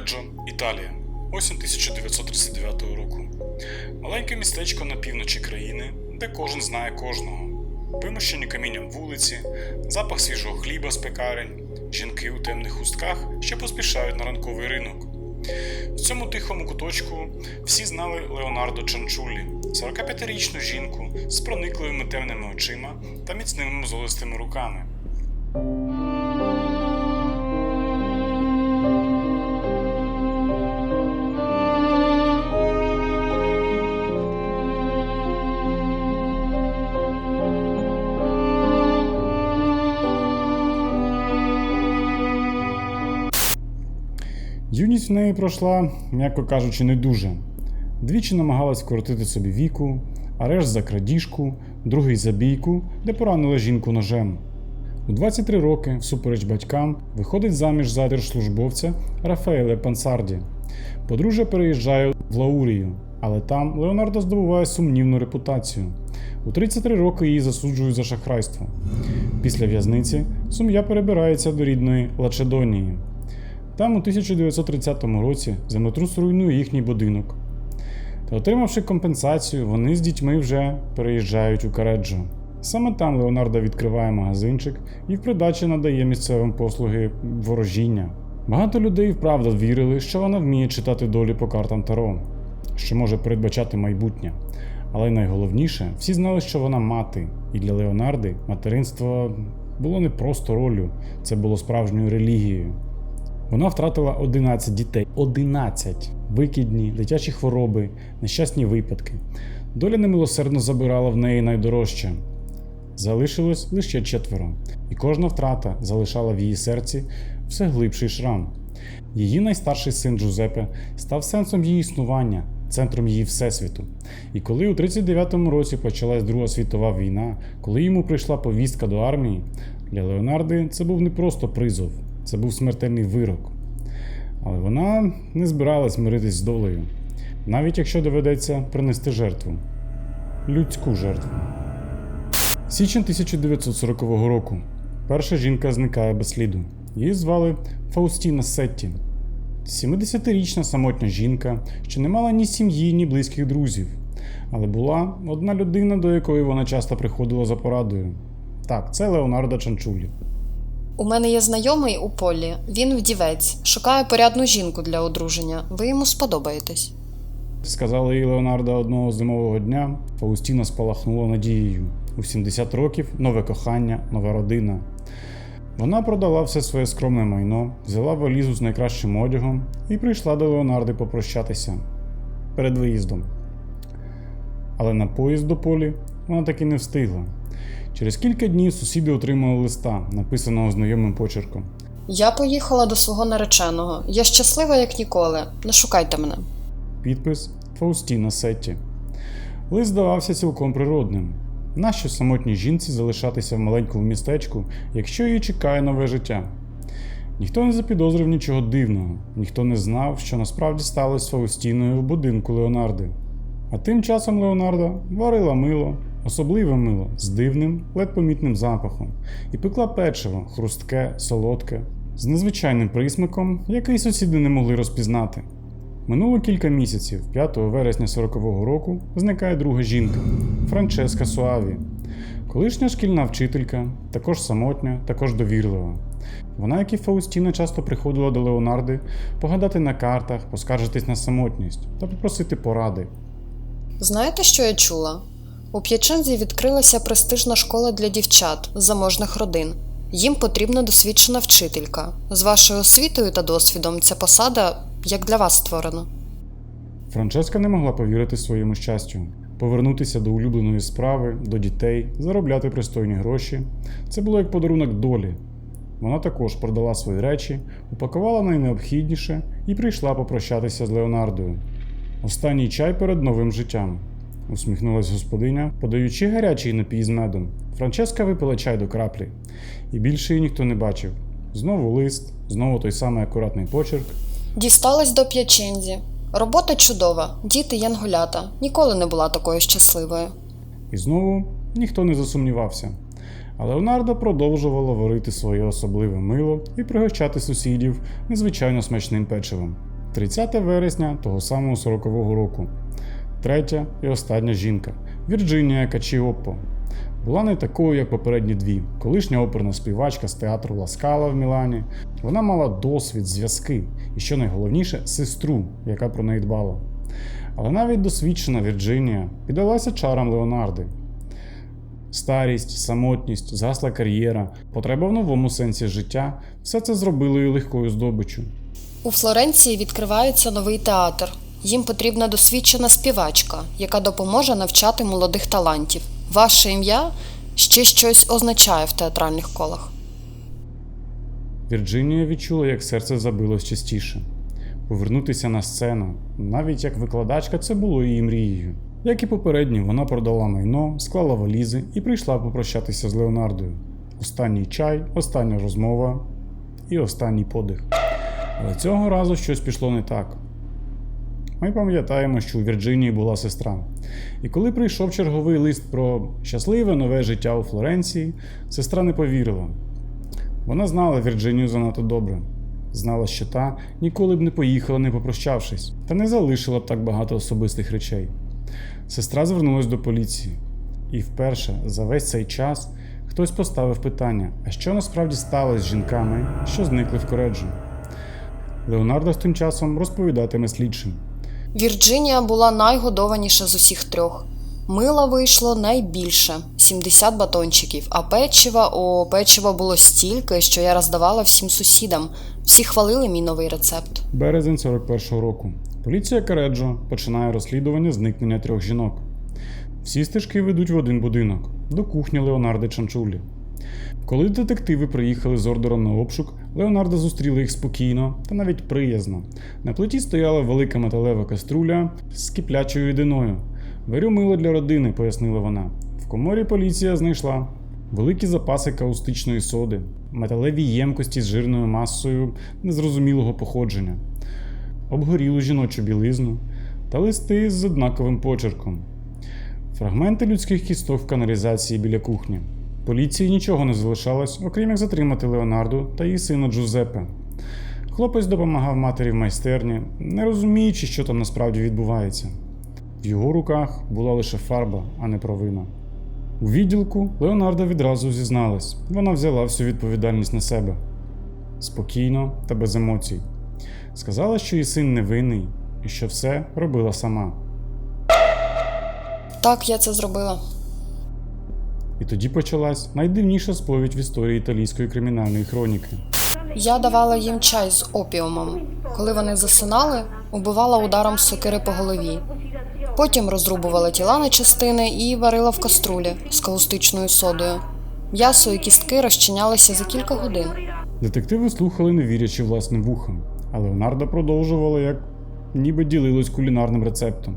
Кареджо, Італія, осінь 1939 року. Маленьке містечко на півночі країни, де кожен знає кожного. Вимощені камінням вулиці, запах свіжого хліба з пекарень, жінки у темних хустках, що поспішають на ранковий ринок. В цьому тихому куточку всі знали Леонардо Чанчулі, 45-річну жінку з проникливими темними очима та міцними мозолистими руками. Юність в неї пройшла, м'яко кажучи, не дуже. Двічі намагалась вкоротити собі віку, арешт за крадіжку, другий за бійку, де поранила жінку ножем. У 23 роки, всупереч батькам, виходить заміж за держслужбовця Рафаеле Пансарді. Подружжя переїжджає в Лаурію, але там Леонардо здобуває сумнівну репутацію. У 33 роки її засуджують за шахрайство. Після в'язниці сум'я перебирається до рідної Лачедонії. Там у 1930 році землетрус руйнує їхній будинок. Та отримавши компенсацію, вони з дітьми вже переїжджають у Кареджо. Саме там Леонардо відкриває магазинчик і в придачі надає місцевим послуги ворожіння. Багато людей вправду вірили, що вона вміє читати долі по картам Таро, що може передбачати майбутнє. Але найголовніше, всі знали, що вона мати, і для Леонарди материнство було не просто ролью, це було справжньою релігією. Вона втратила 11 дітей. 11! Викидні, дитячі хвороби, нещасні випадки. Доля немилосердно забирала в неї найдорожче. Залишилось лише четверо, і кожна втрата залишала в її серці все глибший шрам. Її найстарший син Джузепе став сенсом її існування, центром її всесвіту. І коли у 39-му році почалась Друга світова війна, коли йому прийшла повістка до армії, для Леонарди це був не просто призов, це був смертельний вирок. Але вона не збиралась миритись з долею, навіть якщо доведеться принести жертву людську жертву. Січень 1940 року. Перша жінка зникає без сліду. Її звали Фаустіна Сетті. 70-річна самотня жінка, що не мала ні сім'ї, ні близьких друзів. Але була одна людина, до якої вона часто приходила за порадою. Так, це Леонардо Чанчулі. У мене є знайомий у полі. Він вдівець, шукає порядну жінку для одруження. Ви йому сподобаєтесь. Сказала їй Леонардо одного зимового дня, Фаустіна спалахнула надією. У 70 років нове кохання, нова родина. Вона продала все своє скромне майно, взяла валізу з найкращим одягом і прийшла до Леонарди попрощатися перед виїздом. Але на поїзд до полі вона таки не встигла. Через кілька днів сусіди отримали листа, написаного знайомим почерком. Я поїхала до свого нареченого. Я щаслива, як ніколи. Не шукайте мене. Підпис Фаустіна Сетті. Лист здавався цілком природним. Нащо самотній жінці залишатися в маленькому містечку, якщо її чекає нове життя? Ніхто не запідозрив нічого дивного, ніхто не знав, що насправді сталося з Фаустіною в будинку Леонарди. А тим часом Леонарда варила мило, особливе мило з дивним, ледь помітним запахом, і пекла печиво, хрустке, солодке, з незвичайним присмаком, який сусіди не могли розпізнати. Минуло кілька місяців, 5 вересня 40-го року, зникає друга жінка Франческа Суаві. Колишня шкільна вчителька, також самотня, також довірлива. Вона, як і Фаустіна, часто приходила до Леонарди погадати на картах, поскаржитись на самотність та попросити поради. Знаєте, що я чула? У П'ячензі відкрилася престижна школа для дівчат з заможних родин. Їм потрібна досвідчена вчителька. З вашою освітою та досвідом ця посада як для вас створена. Франческа не могла повірити своєму щастю. Повернутися до улюбленої справи, до дітей, заробляти пристойні гроші це було як подарунок долі. Вона також продала свої речі, упакувала найнеобхідніше і прийшла попрощатися з Леонардою. Останній чай перед новим життям, усміхнулась господиня, подаючи гарячий напій з медом. Франческа випила чай до краплі, і більше її ніхто не бачив. Знову лист, знову той самий акуратний почерк, Дісталась до П'ячензі. Робота чудова, діти янголята. Ніколи не була такою щасливою. І знову ніхто не засумнівався. А Леонардо продовжувала варити своє особливе мило і пригощати сусідів незвичайно смачним печивом. 30 вересня того самого 40-го року. Третя і остання жінка Вірджинія Качіоппо. Була не такою, як попередні дві. Колишня оперна співачка з театру Ласкала в Мілані. Вона мала досвід, зв'язки і, що найголовніше, сестру, яка про неї дбала. Але навіть досвідчена Вірджинія піддалася чарам Леонарди. Старість, самотність, згасла кар'єра, потреба в новому сенсі життя все це зробило її легкою здобиччю. У Флоренції відкривається новий театр. Їм потрібна досвідчена співачка, яка допоможе навчати молодих талантів. Ваше ім'я ще щось означає в театральних колах. Вірджинія відчула, як серце забилось частіше. Повернутися на сцену, навіть як викладачка, це було її мрією. Як і попередні, вона продала майно, склала валізи і прийшла попрощатися з Леонардою. Останній чай, остання розмова і останній подих. Але цього разу щось пішло не так. Ми пам'ятаємо, що у Вірджинії була сестра. І коли прийшов черговий лист про щасливе нове життя у Флоренції, сестра не повірила. Вона знала Вірджинію занадто добре. Знала, що та ніколи б не поїхала, не попрощавшись, та не залишила б так багато особистих речей. Сестра звернулась до поліції, і вперше за весь цей час хтось поставив питання: а що насправді сталося з жінками, що зникли в Кореджу? Леонардо з тим часом розповідатиме слідчим. Вірджинія була найгодованіша з усіх трьох. Мила вийшло найбільше 70 батончиків, а печива о печива було стільки, що я роздавала всім сусідам. Всі хвалили мій новий рецепт. Березень 41-го року. Поліція Кареджо починає розслідування зникнення трьох жінок. Всі стежки ведуть в один будинок до кухні Леонарди Чанчулі. Коли детективи приїхали з ордером на обшук, Леонардо зустріла їх спокійно та навіть приязно. На плиті стояла велика металева каструля з киплячою рідиною. Варю мило для родини, пояснила вона. В коморі поліція знайшла великі запаси каустичної соди, металеві ємкості з жирною масою незрозумілого походження, обгорілу жіночу білизну та листи з однаковим почерком. Фрагменти людських кісток в каналізації біля кухні. Поліції нічого не залишалось, окрім як затримати Леонарду та її сина Джузеппе. Хлопець допомагав матері в майстерні, не розуміючи, що там насправді відбувається. В його руках була лише фарба, а не провина. У відділку Леонарда відразу зізналась, вона взяла всю відповідальність на себе спокійно та без емоцій. Сказала, що її син невинний і що все робила сама. Так, я це зробила. І тоді почалась найдивніша сповідь в історії італійської кримінальної хроніки. Я давала їм чай з опіумом. Коли вони засинали, убивала ударом сокири по голові. Потім розрубувала тіла на частини і варила в каструлі з каустичною содою. М'ясо і кістки розчинялися за кілька годин. Детективи слухали, не вірячи власним вухам, а Леонарда продовжувала, як ніби ділилась кулінарним рецептом.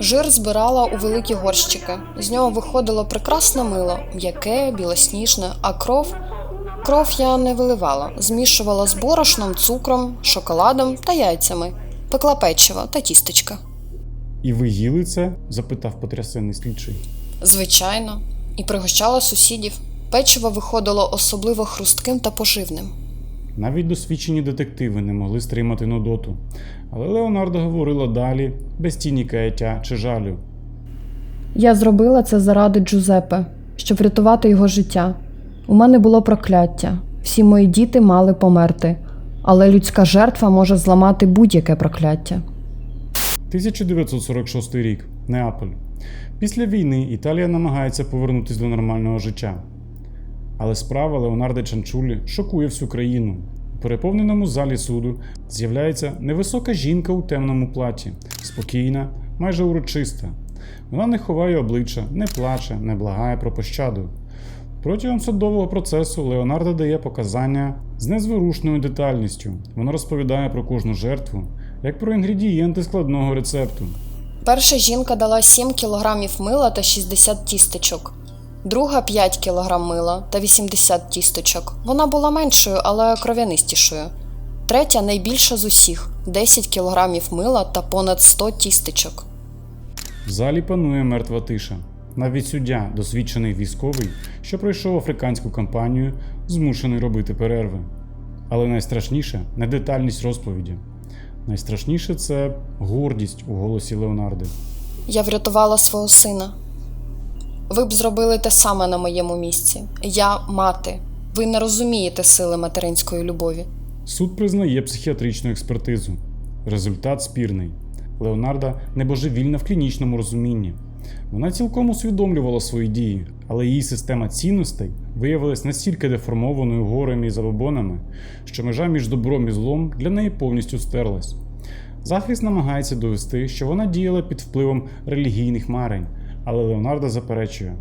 Жир збирала у великі горщики. З нього виходило прекрасне мило, м'яке, білосніжне, а кров. Кров я не виливала, змішувала з борошном, цукром, шоколадом та яйцями, пекла печиво та тістечка. І ви їли це? запитав потрясений слідчий. Звичайно, і пригощала сусідів. Печиво виходило особливо хрустким та поживним. Навіть досвідчені детективи не могли стримати нудоту. Але Леонардо говорила далі, без тіні каяття чи жалю. Я зробила це заради Джузеппе, щоб врятувати його життя. У мене було прокляття. Всі мої діти мали померти, але людська жертва може зламати будь-яке прокляття. 1946 рік. Неаполь. Після війни Італія намагається повернутися до нормального життя. Але справа Леонардо Чанчулі шокує всю країну. У переповненому залі суду з'являється невисока жінка у темному платі, спокійна, майже урочиста. Вона не ховає обличчя, не плаче, не благає про пощаду. Протягом судового процесу Леонардо дає показання з незворушною детальністю. Вона розповідає про кожну жертву, як про інгредієнти складного рецепту. Перша жінка дала 7 кілограмів мила та 60 тістечок, друга 5 кілограм мила та 80 тістечок. Вона була меншою, але кров'янистішою. Третя найбільша з усіх 10 кілограмів мила та понад 100 тістечок. В залі панує мертва тиша. Навіть суддя, досвідчений військовий, що пройшов африканську кампанію, змушений робити перерви. Але найстрашніше недетальність розповіді. Найстрашніше це гордість у голосі Леонарди. Я врятувала свого сина. Ви б зробили те саме на моєму місці. Я мати. Ви не розумієте сили материнської любові. Суд признає психіатричну експертизу. Результат спірний. Леонарда небожевільна в клінічному розумінні. Вона цілком усвідомлювала свої дії, але її система цінностей виявилась настільки деформованою горем і забобонами, що межа між добром і злом для неї повністю стерлась. Захист намагається довести, що вона діяла під впливом релігійних марень, але Леонарда заперечує.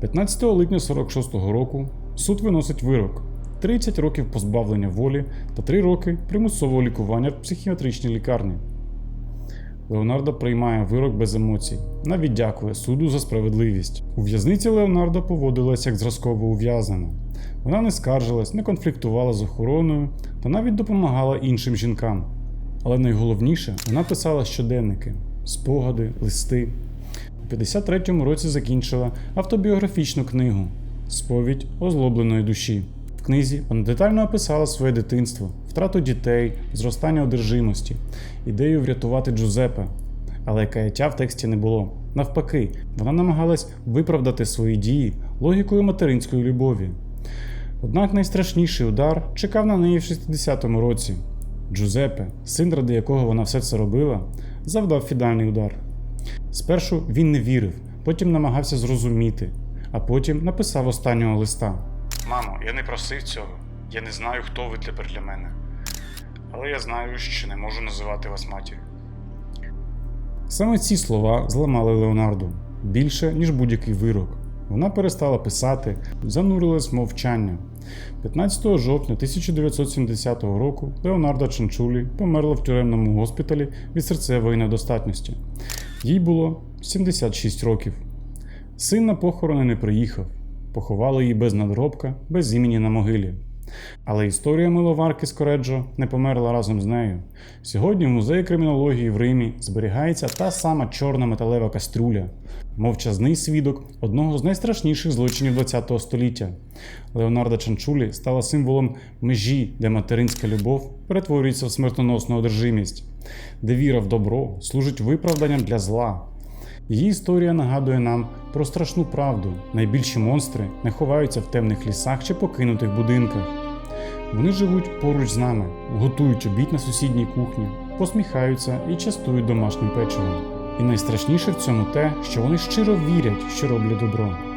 15 липня 46-го року суд виносить вирок 30 років позбавлення волі та 3 роки примусового лікування в психіатричній лікарні. Леонардо приймає вирок без емоцій, навіть дякує суду за справедливість. У в'язниці Леонардо поводилась як зразково ув'язана. Вона не скаржилась, не конфліктувала з охороною та навіть допомагала іншим жінкам. Але найголовніше, вона писала щоденники, спогади, листи. У 53-му році закінчила автобіографічну книгу Сповідь озлобленої душі. В книзі вона детально описала своє дитинство, втрату дітей, зростання одержимості, ідею врятувати Джузепе. Але каяття в тексті не було. Навпаки, вона намагалась виправдати свої дії логікою материнської любові. Однак найстрашніший удар чекав на неї в 60-му році. Джузепе, син, ради якого вона все це робила, завдав фідальний удар. Спершу він не вірив, потім намагався зрозуміти, а потім написав останнього листа. Мамо, я не просив цього. Я не знаю, хто ви тепер для мене. Але я знаю, що не можу називати вас матір'ю. Саме ці слова зламали Леонарду більше, ніж будь-який вирок. Вона перестала писати, занурилась в мовчання. 15 жовтня 1970 року Леонарда Чанчулі померла в тюремному госпіталі від серцевої недостатності. Їй було 76 років. Син на похорони не приїхав. Поховали її без надробка, без імені на могилі. Але історія миловарки з Кореджо не померла разом з нею. Сьогодні в музеї кримінології в Римі зберігається та сама чорна металева кастрюля, мовчазний свідок одного з найстрашніших злочинів ХХ століття. Леонарда Чанчулі стала символом межі, де материнська любов перетворюється в смертоносну одержимість, де віра в добро служить виправданням для зла. Її історія нагадує нам про страшну правду. Найбільші монстри не ховаються в темних лісах чи покинутих будинках. Вони живуть поруч з нами, готують обід на сусідній кухні, посміхаються і частують домашнім печивом. І найстрашніше в цьому те, що вони щиро вірять, що роблять добро.